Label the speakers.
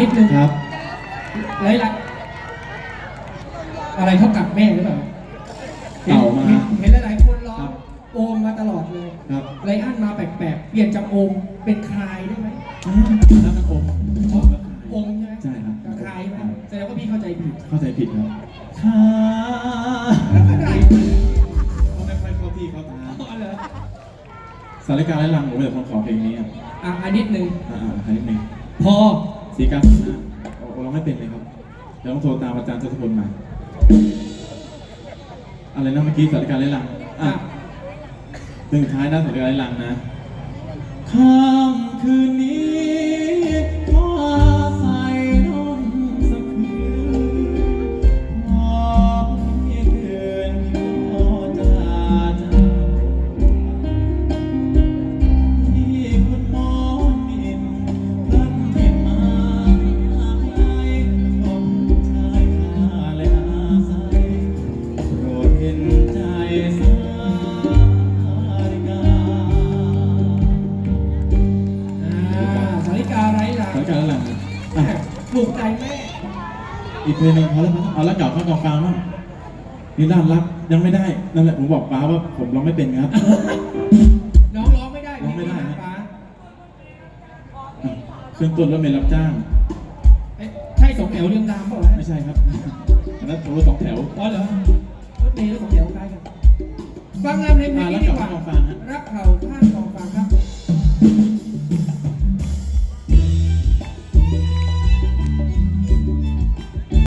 Speaker 1: นิดนึง
Speaker 2: ครับ
Speaker 1: ไรละอะไรเท่ากับแม่หรือเปล่า
Speaker 2: เต่ามา
Speaker 1: เห็นเห็นหลายๆคนร้อ
Speaker 2: ครั
Speaker 1: ง
Speaker 2: บ
Speaker 1: โอมมาตลอดเลย
Speaker 2: ครับ
Speaker 1: ไรอันมาแปลกๆ เปลี่ยนจากโอมเป็นคลายได้ไหม
Speaker 2: อืมแล้วมันอม
Speaker 1: เพราะโอมใช่ไหม
Speaker 2: ใช่ครับ
Speaker 1: กับคลายไหมแสดงว่าพี่เข้าใจผิด
Speaker 2: เข้าใจผิดครับค่ะ
Speaker 1: แล้วก็ได้
Speaker 2: เขาไม่ค่อยเข้าที่เข้าทาง
Speaker 1: อ๋อเหรอ
Speaker 2: สารการและลังผมเป็นคนขอเพลงนี้อะ
Speaker 1: อะอันนิดนึง
Speaker 2: อ่าๆให้นิดนึง
Speaker 1: พอ
Speaker 2: สี่กาศูนย์ห้าเราไม่เป็นเลยครับเดี๋ยวต้องโทรตามอาจารย์ชัชพลมา อะไรนะเมื่อกี้สถานการและลังอะหนึ่งท้ายนะสถานการและลังนะค่ำคืนนี้
Speaker 1: ปลูกใจแม่
Speaker 2: อีกเพลงหนึงเขาแล้วมั้งเอาละเก่าเข้ากองฟังมั้งนี่น่ารักยังไม่ได้นั่นแหละผมบอกป้าว่าผมร้องไม่เป็นครับ
Speaker 1: น้องร้องไม่ได้
Speaker 2: ร้องไม่ได้
Speaker 1: พี่ป้า
Speaker 2: อะเครื่องต้นรถเมล์รับจ้าง
Speaker 1: เอ๊ะใช่สองแถวเรียงรามเปล่าวะ
Speaker 2: ไม่ใช่ครับอันนั้นรถสองแถว
Speaker 1: อ๋อเหรอรถเมล์รถสองแถวคล้ายกันฟังงานเพลงเพลงนี้ดีกว่า
Speaker 2: อ่ารักเก่าข้างกองฟางฮะ
Speaker 1: รักเขาข้าง